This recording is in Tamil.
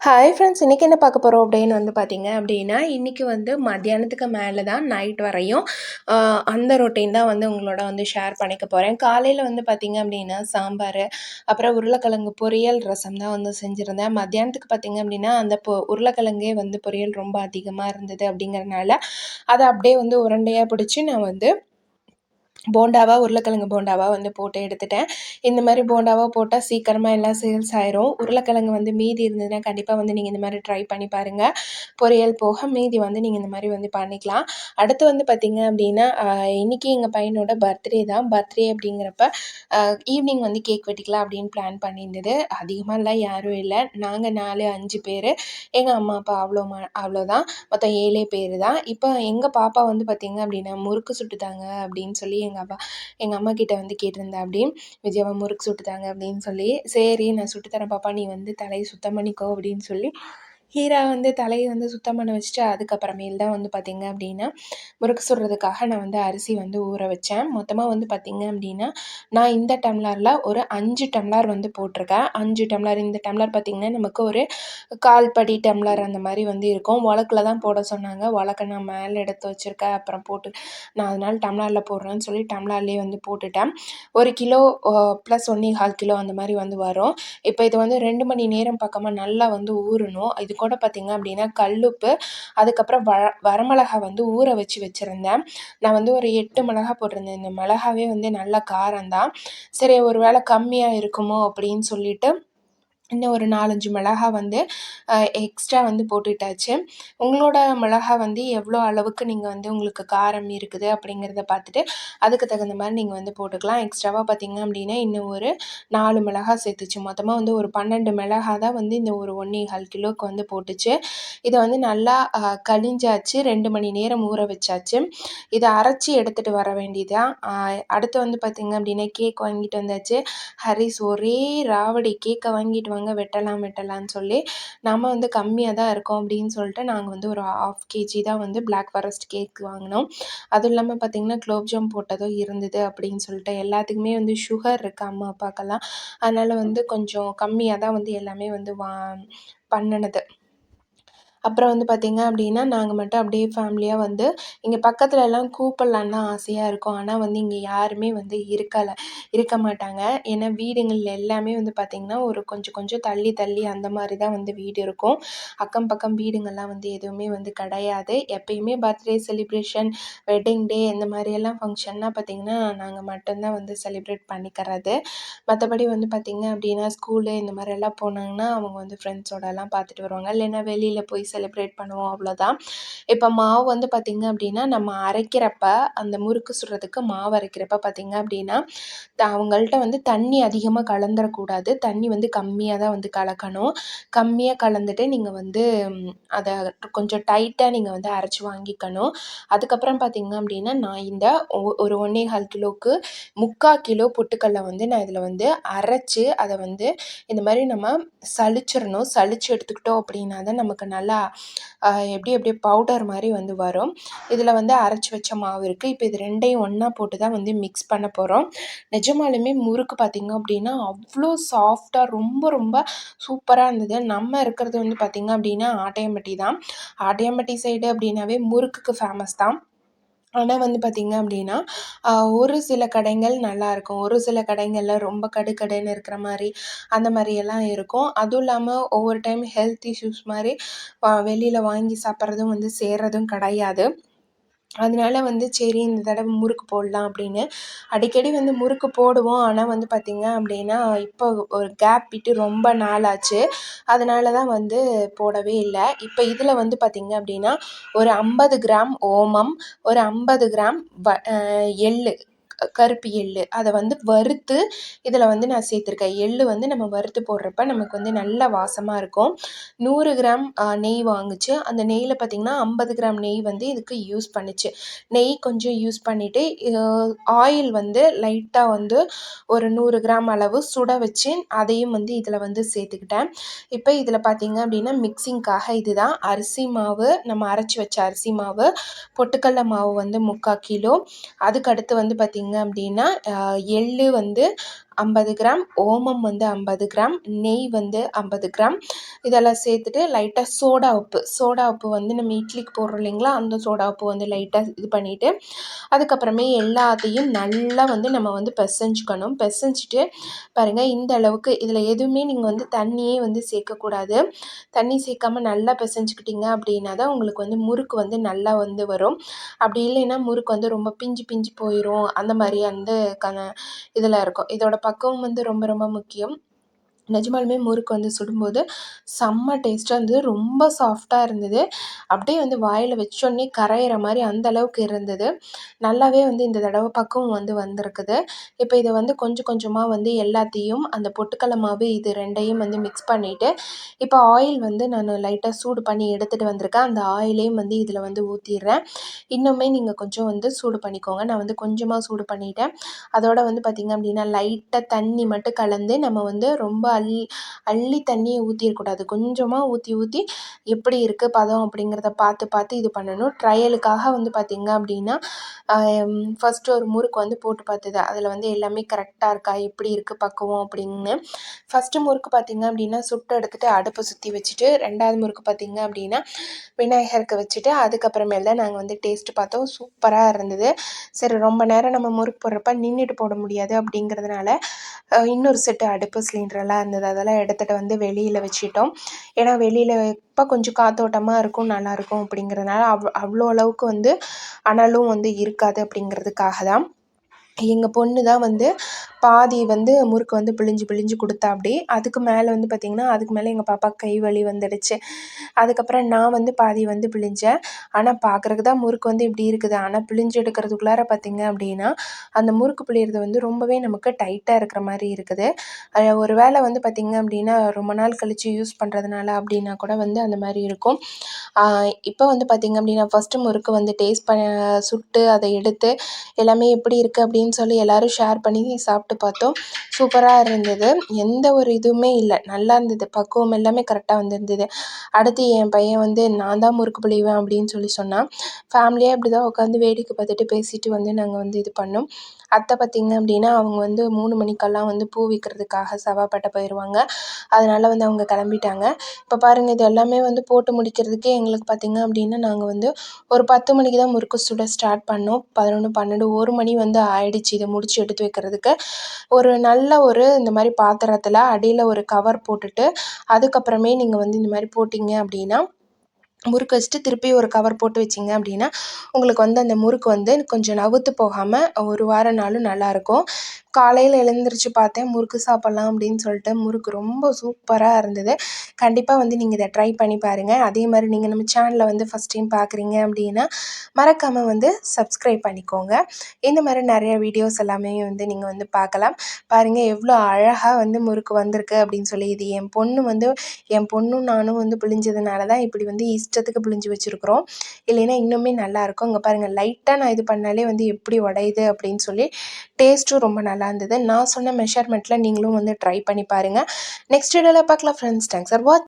ஹாய் ஃப்ரெண்ட்ஸ் இன்றைக்கி என்ன பார்க்க போகிறோம் அப்படின்னு வந்து பார்த்தீங்க அப்படின்னா இன்றைக்கி வந்து மத்தியானத்துக்கு மேலே தான் நைட் வரையும் அந்த ரொட்டீன் தான் வந்து உங்களோட வந்து ஷேர் பண்ணிக்க போகிறேன் காலையில் வந்து பார்த்தீங்க அப்படின்னா சாம்பார் அப்புறம் உருளைக்கிழங்கு பொரியல் ரசம் தான் வந்து செஞ்சுருந்தேன். மத்தியானத்துக்கு பார்த்தீங்க அப்படின்னா அந்த பொ உருளைக்கிழங்கே வந்து பொரியல் ரொம்ப அதிகமாக இருந்தது அப்படிங்கிறனால அதை அப்படியே வந்து உருண்டையாக பிடிச்சி நான் வந்து போண்டாவாக உருளைக்கிழங்கு போண்டாவாக வந்து போட்டு எடுத்துட்டேன். இந்த மாதிரி போண்டாவாக போட்டால் சீக்கிரமாக எல்லாம் சேல்ஸ் ஆயிரும். உருளைக்கிழங்கு வந்து மீதி இருந்ததுன்னா கண்டிப்பாக வந்து நீங்கள் இந்த மாதிரி ட்ரை பண்ணி பாருங்கள் பொரியல் போக மீதி வந்து நீங்கள் இந்த மாதிரி வந்து பண்ணிக்கலாம். அடுத்து வந்து பார்த்தீங்க அப்படின்னா இன்றைக்கி எங்கள் பையனோட பர்த்டே தான். பர்த்டே அப்படிங்கிறப்ப ஈவினிங் வந்து கேக் வெட்டிக்கலாம் அப்படின்னு பிளான் பண்ணியிருந்தது. அதிகமாகலாம் யாரும் இல்லை. நாங்கள் நாலு அஞ்சு பேர். எங்கள் அம்மா அப்பா அவ்வளோ ம அவ்வளோதான். மொத்தம் ஏழே பேர் தான். இப்போ எங்கள் பாப்பா வந்து பார்த்திங்க அப்படின்னா முறுக்கு சுட்டுதாங்க அப்படின்னு சொல்லி எங்கள் அப்பா எங்கள் அம்மா கிட்டே வந்து கேட்டிருந்தா அப்படி விஜயாவை முறுக்கு சுட்டுத்தாங்க அப்படின்னு சொல்லி சரி நான் சுட்டுத்தரேன் பாப்பா நீ வந்து தலையை சுத்தம் பண்ணிக்கோ அப்படின்னு சொல்லி ஹீரா வந்து தலையை வந்து சுத்தம் பண்ண வச்சுட்டு அதுக்கப்புறமேல் தான் வந்து பார்த்திங்க அப்படின்னா முறுக்கு சுடுறதுக்காக நான் வந்து அரிசி வந்து ஊற வச்சேன். மொத்தமாக வந்து பார்த்திங்க அப்படின்னா நான் இந்த டம்ளரில் ஒரு அஞ்சு டம்ளர் வந்து போட்டிருக்கேன். அஞ்சு டம்ளர் இந்த டம்ளர் பார்த்திங்கன்னா நமக்கு ஒரு கால் படி டம்ளர் அந்த மாதிரி வந்து இருக்கும். உலக்கில் தான் போட சொன்னாங்க. உலக்க நான் மேலே எடுத்து வச்சுருக்கேன். அப்புறம் போட்டு நான் அதனால் டம்ளரில் போடுறேன்னு சொல்லி டம்ளர்லேயே வந்து போட்டுட்டேன். ஒரு கிலோ ப்ளஸ் ஒன்றே கால் கிலோ அந்த மாதிரி வந்து வரும். இப்போ இது வந்து ரெண்டு மணி நேரம் பக்கமாக நல்லா வந்து ஊறணும். இது கூட பார்த்திங்க அப்படின்னா கல்லுப்பு அதுக்கப்புறம் வ வரமிளகா வந்து ஊற வச்சு வச்சுருந்தேன். நான் வந்து ஒரு எட்டு மிளகா போட்டிருந்தேன். இந்த மிளகாவே வந்து நல்ல காரம்தான். சரி ஒரு வேளை கம்மியாக இருக்குமோ அப்படின்னு சொல்லிட்டு இன்னும் ஒரு நாலஞ்சு மிளகா வந்து எக்ஸ்ட்ரா வந்து போட்டுட்டாச்சு. உங்களோட மிளகா வந்து எவ்வளோ அளவுக்கு நீங்கள் வந்து உங்களுக்கு காரம் இருக்குது அப்படிங்கிறத பார்த்துட்டு அதுக்கு தகுந்த மாதிரி நீங்கள் வந்து போட்டுக்கலாம். எக்ஸ்ட்ராவாக பார்த்தீங்க அப்படின்னா இன்னும் ஒரு நாலு மிளகா சேர்த்துச்சு. மொத்தமாக வந்து ஒரு பன்னெண்டு மிளகா தான் வந்து இந்த ஒரு ஒன்றே கால் கிலோவுக்கு வந்து போட்டுச்சு. இதை வந்து நல்லா கழிஞ்சாச்சு. ரெண்டு மணி நேரம் ஊற வச்சாச்சு. இதை அரைச்சி எடுத்துகிட்டு வர வேண்டியதான் அடுத்து வந்து பார்த்திங்க அப்படின்னா கேக் வாங்கிட்டு வந்தாச்சு. ஹரிஸ் ஒரே ராவடி கேக்கை வாங்கிட்டு அவங்க வெட்டலாம் வெட்டலாம்னு சொல்லி நம்ம வந்து கம்மியாக தான் இருக்கோம் அப்படின்னு சொல்லிட்டு நாங்கள் வந்து ஒரு ஆஃப் கேஜி தான் வந்து பிளாக் ஃபாரஸ்ட் கேக் வாங்கினோம். அதுவும் இல்லாமல் பார்த்திங்கன்னா குலோப்ஜாம் போட்டதோ போட்டதும் இருந்தது அப்படின்னு சொல்லிட்டு எல்லாத்துக்குமே வந்து சுகர் இருக்குது அம்மா அப்பாக்கெல்லாம். அதனால் வந்து கொஞ்சம் கம்மியாக தான் வந்து எல்லாமே வந்து வா பண்ணுனது. அப்புறம் வந்து பார்த்திங்க அப்படின்னா நாங்கள் மட்டும் அப்படியே ஃபேமிலியாக வந்து இங்கே பக்கத்தில் எல்லாம் கூப்பிட்லான்னு தான் ஆசையாக இருக்கும். ஆனால் வந்து இங்கே யாருமே வந்து இருக்கலை இருக்க மாட்டாங்க. ஏன்னா வீடுங்கள் எல்லாமே வந்து பார்த்திங்கன்னா ஒரு கொஞ்சம் கொஞ்சம் தள்ளி தள்ளி அந்த மாதிரி தான் வந்து வீடு இருக்கும். அக்கம் பக்கம் வீடுங்கள்லாம் வந்து எதுவுமே வந்து கிடையாது. எப்பயுமே பர்த்டே செலிப்ரேஷன் வெட்டிங் டே இந்த மாதிரியெல்லாம் ஃபங்க்ஷன்னா பார்த்திங்கன்னா நாங்கள் மட்டும்தான் வந்து செலிப்ரேட் பண்ணிக்கிறது. மற்றபடி வந்து பார்த்திங்க அப்படின்னா ஸ்கூலு இந்த மாதிரியெல்லாம் போனாங்கன்னா அவங்க வந்து ஃப்ரெண்ட்ஸோடலாம் பார்த்துட்டு வருவாங்க. இல்லைன்னா வெளியில் போய் செலிப்ரேட் பண்ணுவோம் அவ்வளோதான் இப்போ மாவு வந்து பார்த்திங்க அப்படின்னா நம்ம அரைக்கிறப்ப அந்த முறுக்கு சுடுறதுக்கு மாவு அரைக்கிறப்ப பார்த்திங்க அப்படின்னா த- அவங்கள்ட்ட வந்து தண்ணி அதிகமாக கலந்துடக்கூடாது தண்ணி வந்து கம்மியாக தான் வந்து கலக்கணும். கம்மியாக கலந்துட்டு நீங்கள் வந்து அதை கொஞ்சம் டைட்டாக நீங்கள் வந்து அரைச்சி வாங்கிக்கணும். அதுக்கப்புறம் பார்த்திங்க அப்படின்னா நான் இந்த ஒ- ஒரு ஒன்றே கால் கிலோவுக்கு முக்கால் கிலோ பொட்டுக்கடலை வந்து நான் இதில் வந்து அரைச்சி அதை வந்து இந்த மாதிரி நம்ம சலிச்சிடணும் சளிச்சு எடுத்துக்கிட்டோம் அப்படின்னா தான் நமக்கு நல்லா எப்படி அப்படியே பவுடர் மாதிரி வந்து வரும். இதில் வந்து அரைச்சி வச்ச மாவு இருக்குது இப்போ இது ரெண்டையும் ஒன்றா போட்டு தான் வந்து மிக்ஸ் பண்ண போகிறோம் நிஜமாலுமே முறுக்கு பார்த்திங்க அப்படின்னா அவ்வளோ சாஃப்டாக ரொம்ப ரொம்ப சூப்பராக இருந்தது. நம்ம இருக்கிறது வந்து பார்த்திங்க அப்படின்னா ஆட்டையம்பட்டி தான். ஆட்டையம்பட்டி சைடு அப்படின்னாவே முறுக்குக்கு ஃபேமஸ் தான். ஆனால் வந்து பார்த்திங்க அப்படின்னா ஒரு சில கடைகள் நல்லாயிருக்கும் ஒரு சில கடைங்களில் ரொம்ப கடுக்கடுன்னு இருக்கிற மாதிரி அந்த மாதிரியெல்லாம் இருக்கும். அதுவும் இல்லாமல் ஒவ்வொரு டைம் ஹெல்த் இஷ்யூஸ் மாதிரி வெளியில் வாங்கி சாப்பிட்றதும் வந்து சேர்றதும் கிடையாது. அதனால வந்து சரி இந்த தடவை முறுக்கு போடலாம் அப்படின்னு. அடிக்கடி வந்து முறுக்கு போடுவோம். ஆனால் வந்து பார்த்திங்க அப்படின்னா இப்போ ஒரு கேப் விட்டு ரொம்ப நாள் ஆச்சு அதனால தான் வந்து போடவே இல்லை. இப்போ இதில் வந்து பார்த்திங்க அப்படின்னா ஒரு ஐம்பது கிராம் ஓமம் ஒரு ஐம்பது கிராம் வ எள்ளு. கருப்பு எள்ளு. அதை வந்து வறுத்து இதில் வந்து நான் சேர்த்துருக்கேன். எள்ளு வந்து நம்ம வறுத்து போடுறப்ப நமக்கு வந்து நல்ல வாசமாக இருக்கும். நூறு கிராம் நெய் வாங்குச்சு. அந்த நெய்யில் பார்த்திங்கன்னா ஐம்பது கிராம் நெய் வந்து இதுக்கு யூஸ் பண்ணுச்சு. நெய் கொஞ்சம் யூஸ் பண்ணிவிட்டு ஆயில் வந்து லைட்டாக வந்து ஒரு நூறு கிராம் அளவு சுட வச்சு அதையும் வந்து இதில் வந்து சேர்த்துக்கிட்டேன். இப்போ இதில் பார்த்தீங்க அப்படின்னா மிக்சிங்க்காக இதுதான். அரிசி மாவு நம்ம அரைச்சி வச்ச அரிசி மாவு பொட்டுக்கடல மாவு வந்து முக்கால் கிலோ. அதுக்கு அடுத்து வந்து பார்த்திங்க அப்படின்னா எள் வந்து ஐம்பது கிராம் ஓமம் வந்து ஐம்பது கிராம் நெய் வந்து ஐம்பது கிராம். இதெல்லாம் சேர்த்துட்டு லைட்டாக சோடா உப்பு. சோடா உப்பு வந்து நம்ம இட்லிக்கு போடுறோம் இல்லைங்களா? அந்த சோடா உப்பு வந்து லைட்டாக இது பண்ணிவிட்டு அதுக்கப்புறமே எல்லாத்தையும் நல்லா வந்து நம்ம வந்து பிசைஞ்சுக்கணும். பிசைஞ்சிட்டு பாருங்கள் இந்த அளவுக்கு இதில் எதுவுமே நீங்கள் வந்து தண்ணியே வந்து சேர்க்கக்கூடாது. தண்ணி சேர்க்காம நல்லா பிசைஞ்சுக்கிட்டிங்க அப்படின்னா தான் உங்களுக்கு வந்து முறுக்கு வந்து நல்லா வந்து வரும். அப்படி இல்லைன்னா முறுக்கு வந்து ரொம்ப பிஞ்சு பிஞ்சு போயிடும் அந்த மாதிரி வந்து கன இதில் இருக்கும். இதோட பக்குவம் வந்து ரொம்ப ரொம்ப முக்கியம். நிஜமாலுமே முறுக்கு வந்து சுடும்போது செம்ம டேஸ்ட்டாக இருந்தது. ரொம்ப சாஃப்டாக இருந்தது. அப்படியே வந்து வாயில் வச்சோடனே கரையிற மாதிரி அந்த அளவுக்கு இருந்தது. நல்லாவே வந்து இந்த தடவை பக்குவம் வந்து வந்திருக்குது. இப்போ இதை வந்து கொஞ்சம் கொஞ்சமாக வந்து எல்லாத்தையும் அந்த பொட்டுக்கடல மாவு இது ரெண்டையும் வந்து மிக்ஸ் பண்ணிவிட்டு இப்போ ஆயில் வந்து நான் லைட்டாக சூடு பண்ணி எடுத்துகிட்டு வந்திருக்கேன். அந்த ஆயிலையும் வந்து இதில் வந்து ஊற்றிடுறேன் இன்னுமே நீங்கள் கொஞ்சம் வந்து சூடு பண்ணிக்கோங்க. நான் வந்து கொஞ்சமாக சூடு பண்ணிட்டேன். அதோட வந்து பார்த்திங்க அப்படின்னா லைட்டாக தண்ணி மட்டும் கலந்து நம்ம வந்து ரொம்ப அள்ளி அள்ளி தண்ணியை ஊற்றிடக்கூடாது கொஞ்சமாக ஊற்றி ஊற்றி எப்படி இருக்குது பதம் அப்படிங்கிறத பார்த்து பார்த்து இது பண்ணணும். ட்ரையலுக்காக வந்து பார்த்திங்க அப்படின்னா ஃபஸ்ட்டு ஒரு முறுக்கு வந்து போட்டு பார்த்தது. அதில் வந்து எல்லாமே கரெக்டாக இருக்கா? எப்படி இருக்குது பக்குவம் அப்படின்னு. ஃபஸ்ட்டு முறுக்கு பார்த்திங்க அப்படின்னா சுட்டு எடுத்துகிட்டு அடுப்பை சுற்றி வச்சுட்டு ரெண்டாவது முறுக்கு பார்த்திங்க அப்படின்னா விநாயகருக்கு வச்சுட்டு அதுக்கப்புறமேல தான் நாங்கள் வந்து டேஸ்ட்டு பார்த்தோம். சூப்பராக இருந்தது. சரி ரொம்ப நேரம் நம்ம முறுக்கு போடுறப்ப நின்றுட்டு போட முடியாது அப்படிங்கிறதுனால இன்னொரு செட்டு அடுப்பு சிலிண்டரெல்லாம் இருந்தது. அதெல்லாம் எடுத்துகிட்டு வந்து வெளியில் வச்சுட்டோம். ஏன்னா வெளியில் இப்போ கொஞ்சம் காற்றோட்டமா இருக்கும் நல்லாயிருக்கும் அப்படிங்கிறதுனால அவ் அவ்வளோ அளவுக்கு வந்து அனலும் வந்து இருக்காது அப்படிங்கிறதுக்காக தான் எங்கள் பொண்ணு தான் வந்து பாதி வந்து முறுக்கு வந்து பிழிஞ்சு பிழிஞ்சு கொடுத்தா அப்படியே அதுக்கு மேலே வந்து பார்த்திங்கன்னா அதுக்கு மேலே எங்கள் பாப்பாவுக்கு கை வலி வந்துடுச்சு. அதுக்கப்புறம் நான் வந்து பாதி வந்து பிழிஞ்சேன். ஆனால் பார்க்குறக்கு தான் முறுக்கு வந்து இப்படி இருக்குது. ஆனால் பிழிஞ்சு எடுக்கிறதுக்குள்ளார பார்த்திங்க அப்படின்னா அந்த முறுக்கு பிழியிறது வந்து ரொம்பவே நமக்கு டைட்டாக இருக்கிற மாதிரி இருக்குது. ஒரு வேளை வந்து பார்த்திங்க அப்படின்னா ரொம்ப நாள் கழித்து யூஸ் பண்ணுறதுனால அப்படின்னா கூட வந்து அந்த மாதிரி இருக்கும். இப்போ வந்து பார்த்திங்க அப்படின்னா ஃபஸ்ட்டு முறுக்கு வந்து டேஸ்ட் பண்ண சுட்டு அதை எடுத்து எல்லாமே எப்படி இருக்குது அப்படின்னு சொல்லி எல்லோரும் ஷேர் பண்ணி சாப்பிட்டு சாப்பிட்டு பார்த்தோம். சூப்பராக இருந்தது. எந்த ஒரு இதுவுமே இல்லை. நல்லா இருந்தது. பக்குவம் எல்லாமே கரெக்டாக வந்திருந்தது. அடுத்து என் பையன் வந்து நான் தான் முறுக்கு புழிவேன் அப்படின்னு சொல்லி சொன்னான். ஃபேமிலியாக இப்படி தான் உட்காந்து வேடிக்கை பார்த்துட்டு பேசிட்டு வந்து நாங்கள் வந்து இது பண்ணோம். அத்தை பார்த்திங்க அப்படின்னா அவங்க வந்து மூணு மணிக்கெல்லாம் வந்து பூ விற்கிறதுக்காக சவாப்பட்ட போயிடுவாங்க அதனால் வந்து அவங்க கிளம்பிட்டாங்க. இப்போ பாருங்கள் இது எல்லாமே வந்து போட்டு முடிக்கிறதுக்கே எங்களுக்கு பார்த்திங்க அப்படின்னா நாங்கள் வந்து ஒரு பத்து மணிக்கு தான் முறுக்கு சுட ஸ்டார்ட் பண்ணோம். பதினொன்று பன்னெண்டு ஒரு மணி வந்து ஆயிடுச்சு இதை முடித்து எடுத்து வைக்கிறதுக்கு. ஒரு நல்ல ஒரு இந்த மாதிரி பாத்திரத்தில் அடியில் ஒரு கவர் போட்டுட்டு அதுக்கப்புறமே நீங்கள் வந்து இந்த மாதிரி போட்டிங்க அப்படின்னா முறுக்கு வச்சுட்டு திருப்பி ஒரு கவர் போட்டு வச்சிங்க அப்படின்னா உங்களுக்கு வந்து அந்த முறுக்கு வந்து கொஞ்சம் நவுத்து போகாமல் ஒரு வாரம் நாளும் நல்லாயிருக்கும். காலையில் எழுந்திரிச்சு பார்த்தேன் முறுக்கு சாப்பிட்லாம் அப்படின்னு சொல்லிட்டு முறுக்கு ரொம்ப சூப்பராக இருந்தது. கண்டிப்பாக வந்து நீங்கள் இதை ட்ரை பண்ணி பாருங்கள் அதே மாதிரி நீங்கள் நம்ம சேனலில் வந்து ஃபஸ்ட் டைம் பார்க்குறீங்க அப்படின்னா மறக்காமல் வந்து சப்ஸ்கிரைப் பண்ணிக்கோங்க. இந்த மாதிரி நிறைய வீடியோஸ் எல்லாமே வந்து நீங்கள் வந்து பார்க்கலாம். பாருங்கள் எவ்வளோ அழகாக வந்து முறுக்கு வந்திருக்கு அப்படின்னு சொல்லி இது என் பொண்ணு வந்து என் பொண்ணும் நானும் வந்து பிழிஞ்சதுனால தான் இப்படி வந்து இஷ்டத்துக்கு பிழிஞ்சு வச்சுருக்குறோம். இல்லைன்னா இன்னுமே நல்லாயிருக்கும் இங்கே பாருங்கள் லைட்டாக நான் இது பண்ணாலே வந்து எப்படி உடையுது அப்படின்னு சொல்லி டேஸ்ட்டும் ரொம்ப நல்லா இருந்தது. நான் சொன்ன மெஷர்மெண்ட்டில் நீங்களும் வந்து ட்ரை பண்ணி பாருங்கள் நெக்ஸ்ட் வீடியோவில் பார்க்கலாம் ஃப்ரெண்ட்ஸ் தேங்க்ஸ் ஃபார் வாட்ச்